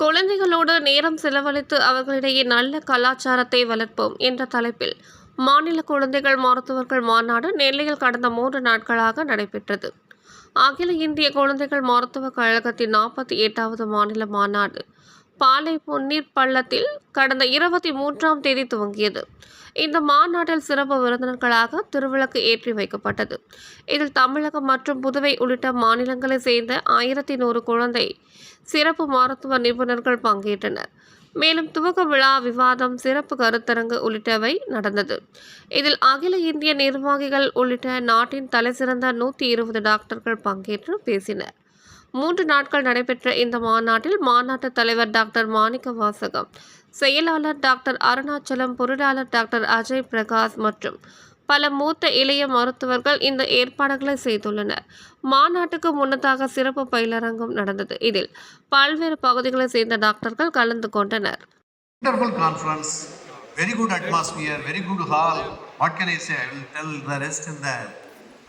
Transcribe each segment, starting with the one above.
குழந்தைகளோடு நேரம் செலவழித்து அவர்களிடையே நல்ல கலாச்சாரத்தை வளர்ப்போம் என்ற தலைப்பில் மாநில குழந்தைகள் மருத்துவர்கள் மாநாடு நெல்லையில் கடந்த மூன்று நாட்களாக நடைபெற்றது. அகில இந்திய குழந்தைகள் மருத்துவக் கழகத்தின் நாற்பத்தி எட்டாவது மாநில மாநாடு பாலை பொன்னீர் பள்ளத்தில் கடந்த இருபத்தி மூன்றாம் தேதி துவங்கியது. இந்த மாநாட்டில் சிறப்பு விருந்தினர்களாக திருவிளக்கு ஏற்றி வைக்கப்பட்டது. இதில் தமிழகம் மற்றும் புதுவை உள்ளிட்ட மாநிலங்களைச் சேர்ந்த ஆயிரத்தி நூறு குழந்தை சிறப்பு மருத்துவ நிபுணர்கள் பங்கேற்றனர். மேலும் துவக்க விழா விவாதம் சிறப்பு கருத்தரங்கு உள்ளிட்டவை நடந்தது. இதில் அகில இந்திய நிர்வாகிகள் உள்ளிட்ட நாட்டின் தலைசிறந்த நூற்றி இருபது டாக்டர்கள் பங்கேற்று பேசினர். மூன்று நாட்கள் நடைபெற்ற இந்த மாநாட்டில் மாநாட்டு தலைவர் டாக்டர் மாணிக்க வாசகம் செயலாளர் டாக்டர் அருணாச்சலம் பொருளாளர் டாக்டர் அஜய் பிரகாஷ் மற்றும் பல மூத்த இளைய மருத்துவர்கள் இந்த ஏற்பாடுகளை செய்துள்ளனர். மாநாட்டுக்கு முன்னதாக சிறப்பு பயிலரங்கம் நடந்தது. இதில் பல்வேறு பகுதிகளை சேர்ந்த டாக்டர்கள் கலந்து கொண்டனர். Very good atmosphere very good hall what can I say I will tell the rest in the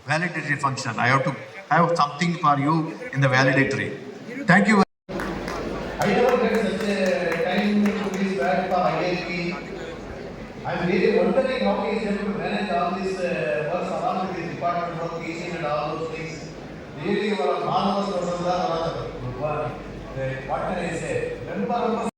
in function I have to have have something for you in the valedictory. Thank you. I never get such a time to be back for IIT. I'm really wondering how he is able to manage all these uh, works along with his department work, teaching and all those things. Really, you are a marvelous person. What can I say? Member of